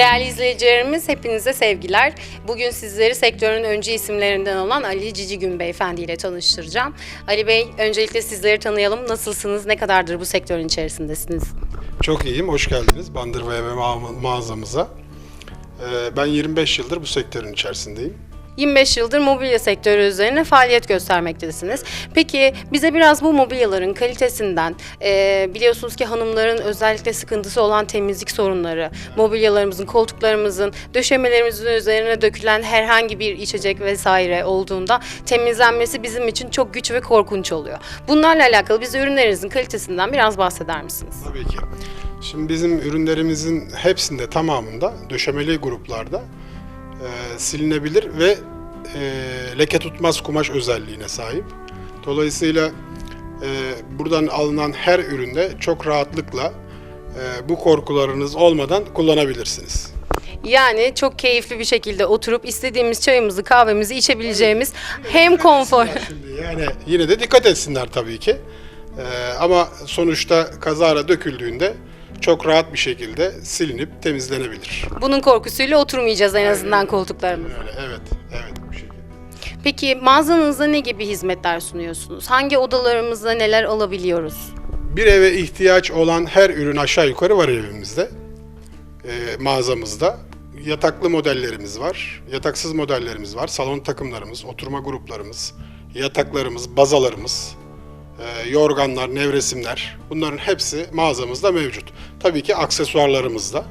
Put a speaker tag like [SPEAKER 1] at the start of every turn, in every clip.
[SPEAKER 1] Değerli izleyicilerimiz hepinize sevgiler. Bugün sizleri sektörün öncü isimlerinden olan Ali Cicigün Beyefendi ile tanıştıracağım. Ali Bey öncelikle sizleri tanıyalım. Nasılsınız? Ne kadardır bu sektörün içerisindesiniz?
[SPEAKER 2] Çok iyiyim, hoş geldiniz Bandır ve ma- mağazamıza. Ee, Ben 25 yıldır bu sektörün içerisindeyim.
[SPEAKER 1] 25 yıldır mobilya sektörü üzerine faaliyet göstermektesiniz. Peki bize biraz bu mobilyaların kalitesinden, e, biliyorsunuz ki hanımların özellikle sıkıntısı olan temizlik sorunları, mobilyalarımızın, koltuklarımızın, döşemelerimizin üzerine dökülen herhangi bir içecek vesaire olduğunda temizlenmesi bizim için çok güç ve korkunç oluyor. Bunlarla alakalı bize ürünlerinizin kalitesinden biraz bahseder misiniz?
[SPEAKER 2] Tabii ki. Şimdi bizim ürünlerimizin hepsinde tamamında döşemeli gruplarda e, silinebilir ve e, leke tutmaz kumaş özelliğine sahip. Dolayısıyla e, buradan alınan her üründe çok rahatlıkla e, bu korkularınız olmadan kullanabilirsiniz.
[SPEAKER 1] Yani çok keyifli bir şekilde oturup istediğimiz çayımızı, kahvemizi içebileceğimiz hem konfor
[SPEAKER 2] Şimdi yani yine de dikkat etsinler tabii ki. Ee, ama sonuçta kazara döküldüğünde çok rahat bir şekilde silinip temizlenebilir.
[SPEAKER 1] Bunun korkusuyla oturmayacağız en azından koltuklarımıza.
[SPEAKER 2] Öyle evet, evet bu şekilde.
[SPEAKER 1] Peki mağazanızda ne gibi hizmetler sunuyorsunuz? Hangi odalarımızda neler alabiliyoruz?
[SPEAKER 2] Bir eve ihtiyaç olan her ürün aşağı yukarı var evimizde, ee, mağazamızda. Yataklı modellerimiz var, yataksız modellerimiz var, salon takımlarımız, oturma gruplarımız, yataklarımız, bazalarımız, e, yorganlar, nevresimler bunların hepsi mağazamızda mevcut. Tabii ki aksesuarlarımız da.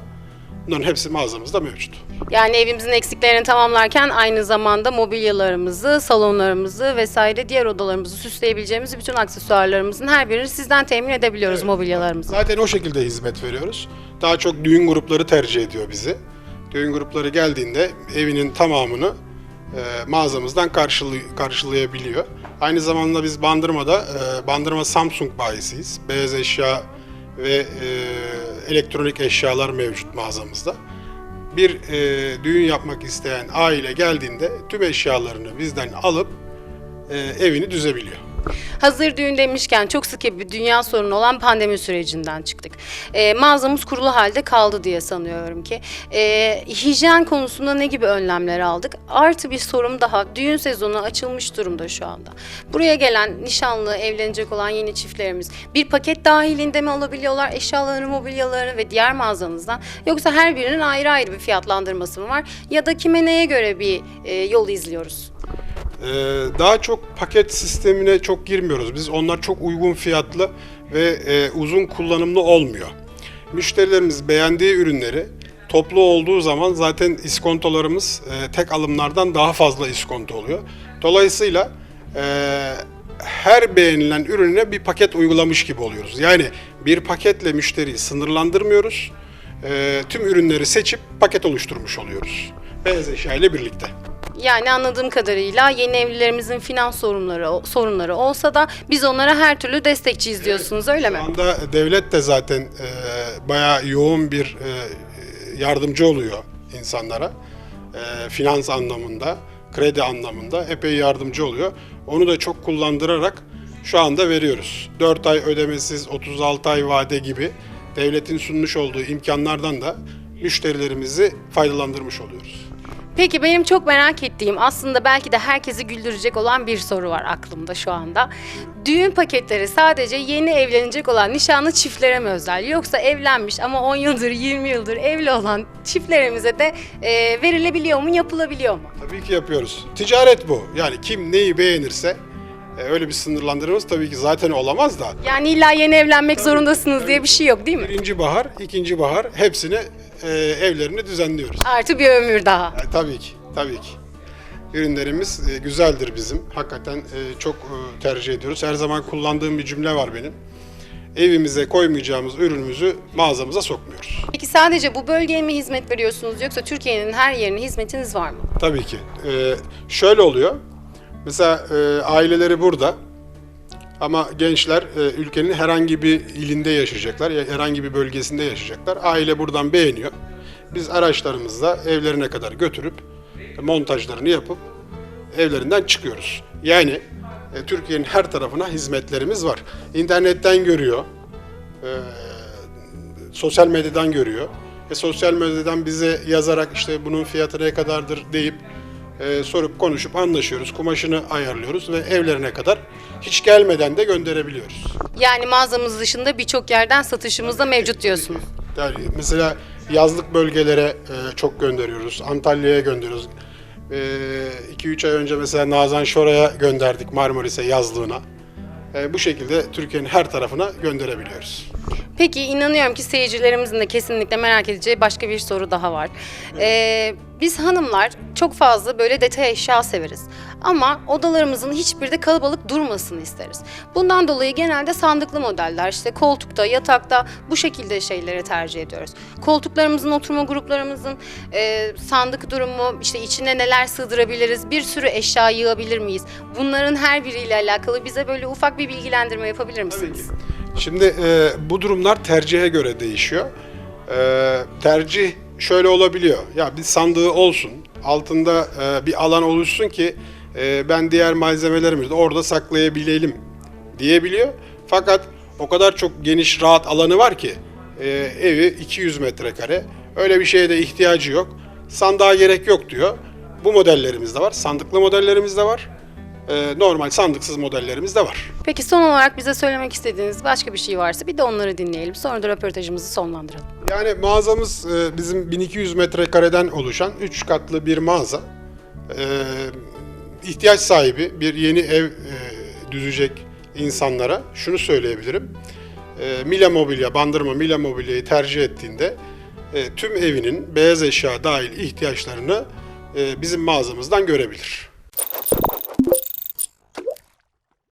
[SPEAKER 2] Bunların hepsi mağazamızda mevcut.
[SPEAKER 1] Yani evimizin eksiklerini tamamlarken aynı zamanda mobilyalarımızı, salonlarımızı vesaire diğer odalarımızı süsleyebileceğimiz bütün aksesuarlarımızın her birini sizden temin edebiliyoruz mobilyalarımızı.
[SPEAKER 2] Zaten o şekilde hizmet veriyoruz. Daha çok düğün grupları tercih ediyor bizi. Düğün grupları geldiğinde evinin tamamını mağazamızdan karşılı- karşılayabiliyor. Aynı zamanda biz Bandırma'da e, Bandırma Samsung bayisiyiz. Beyaz eşya ve e, elektronik eşyalar mevcut mağazamızda. Bir e, düğün yapmak isteyen aile geldiğinde tüm eşyalarını bizden alıp e, evini düzebiliyor.
[SPEAKER 1] Hazır düğün demişken çok sık bir dünya sorunu olan pandemi sürecinden çıktık. Ee, mağazamız kurulu halde kaldı diye sanıyorum ki. Ee, hijyen konusunda ne gibi önlemler aldık? Artı bir sorum daha. Düğün sezonu açılmış durumda şu anda. Buraya gelen nişanlı, evlenecek olan yeni çiftlerimiz bir paket dahilinde mi alabiliyorlar eşyalarını, mobilyalarını ve diğer mağazanızdan? Yoksa her birinin ayrı ayrı bir fiyatlandırması mı var? Ya da kime neye göre bir e, yol izliyoruz?
[SPEAKER 2] Ee, daha çok paket sistemine çok girmiyoruz. Biz onlar çok uygun fiyatlı ve e, uzun kullanımlı olmuyor. Müşterilerimiz beğendiği ürünleri toplu olduğu zaman zaten iskontolarımız e, tek alımlardan daha fazla iskonto oluyor. Dolayısıyla e, her beğenilen ürüne bir paket uygulamış gibi oluyoruz. Yani bir paketle müşteriyi sınırlandırmıyoruz. Tüm ürünleri seçip paket oluşturmuş oluyoruz. Beyaz eşya birlikte.
[SPEAKER 1] Yani anladığım kadarıyla yeni evlilerimizin finans sorunları sorunları olsa da biz onlara her türlü destekçiyiz diyorsunuz öyle mi?
[SPEAKER 2] Şu anda devlet de zaten e, bayağı yoğun bir e, yardımcı oluyor insanlara. E, finans anlamında, kredi anlamında epey yardımcı oluyor. Onu da çok kullandırarak şu anda veriyoruz. 4 ay ödemesiz, 36 ay vade gibi devletin sunmuş olduğu imkanlardan da müşterilerimizi faydalandırmış oluyoruz.
[SPEAKER 1] Peki benim çok merak ettiğim aslında belki de herkesi güldürecek olan bir soru var aklımda şu anda. Düğün paketleri sadece yeni evlenecek olan nişanlı çiftlere mi özel? Yoksa evlenmiş ama 10 yıldır 20 yıldır evli olan çiftlerimize de e, verilebiliyor mu yapılabiliyor mu?
[SPEAKER 2] Tabii ki yapıyoruz. Ticaret bu. Yani kim neyi beğenirse e, öyle bir sınırlandırmamız tabii ki zaten olamaz da.
[SPEAKER 1] Yani illa yeni evlenmek zorundasınız diye bir şey yok değil mi?
[SPEAKER 2] Birinci bahar, ikinci bahar hepsini e, evlerini düzenliyoruz.
[SPEAKER 1] Artı bir ömür daha.
[SPEAKER 2] E, tabii ki, tabii ki. Ürünlerimiz e, güzeldir bizim. Hakikaten e, çok e, tercih ediyoruz. Her zaman kullandığım bir cümle var benim. Evimize koymayacağımız ürünümüzü mağazamıza sokmuyoruz.
[SPEAKER 1] Peki sadece bu bölgeye mi hizmet veriyorsunuz yoksa Türkiye'nin her yerine hizmetiniz var mı?
[SPEAKER 2] Tabii ki. E, şöyle oluyor. Mesela e, aileleri burada. Ama gençler e, ülkenin herhangi bir ilinde yaşayacaklar, ya herhangi bir bölgesinde yaşayacaklar. Aile buradan beğeniyor. Biz araçlarımızla evlerine kadar götürüp montajlarını yapıp evlerinden çıkıyoruz. Yani e, Türkiye'nin her tarafına hizmetlerimiz var. İnternetten görüyor, e, sosyal medyadan görüyor. ve sosyal medyadan bize yazarak işte bunun fiyatı ne kadardır deyip e, sorup konuşup anlaşıyoruz. Kumaşını ayarlıyoruz ve evlerine kadar hiç gelmeden de gönderebiliyoruz.
[SPEAKER 1] Yani mağazamız dışında birçok yerden satışımız da mevcut diyorsunuz.
[SPEAKER 2] Yani mesela yazlık bölgelere e, çok gönderiyoruz. Antalya'ya gönderiyoruz. 2-3 ay önce mesela Nazan Şora'ya gönderdik Marmaris'e yazlığına. E, bu şekilde Türkiye'nin her tarafına gönderebiliyoruz.
[SPEAKER 1] Peki inanıyorum ki seyircilerimizin de kesinlikle merak edeceği başka bir soru daha var. Ee, biz hanımlar çok fazla böyle detay eşya severiz. Ama odalarımızın hiçbiri de kalabalık durmasını isteriz. Bundan dolayı genelde sandıklı modeller işte koltukta, yatakta bu şekilde şeyleri tercih ediyoruz. Koltuklarımızın, oturma gruplarımızın e, sandık durumu, işte içine neler sığdırabiliriz, bir sürü eşya yığabilir miyiz? Bunların her biriyle alakalı bize böyle ufak bir bilgilendirme yapabilir misiniz?
[SPEAKER 2] Tabii ki. Şimdi e, bu durumlar tercihe göre değişiyor. E, tercih şöyle olabiliyor. Ya bir sandığı olsun, altında e, bir alan oluşsun ki e, ben diğer malzemelerimi de orada saklayabilelim diyebiliyor. Fakat o kadar çok geniş, rahat alanı var ki e, evi 200 metrekare. Öyle bir şeye de ihtiyacı yok. Sandığa gerek yok diyor. Bu modellerimiz de var. Sandıklı modellerimiz de var. E, normal sandıksız modellerimiz de var.
[SPEAKER 1] Peki son olarak bize söylemek istediğiniz başka bir şey varsa bir de onları dinleyelim. Sonra da röportajımızı sonlandıralım.
[SPEAKER 2] Yani mağazamız e, bizim 1200 metrekareden oluşan 3 katlı bir mağaza. E, ihtiyaç sahibi bir yeni ev e, düzecek insanlara şunu söyleyebilirim. Mila Mobilya, Bandırma Mila Mobilya'yı tercih ettiğinde tüm evinin beyaz eşya dahil ihtiyaçlarını bizim mağazamızdan görebilir.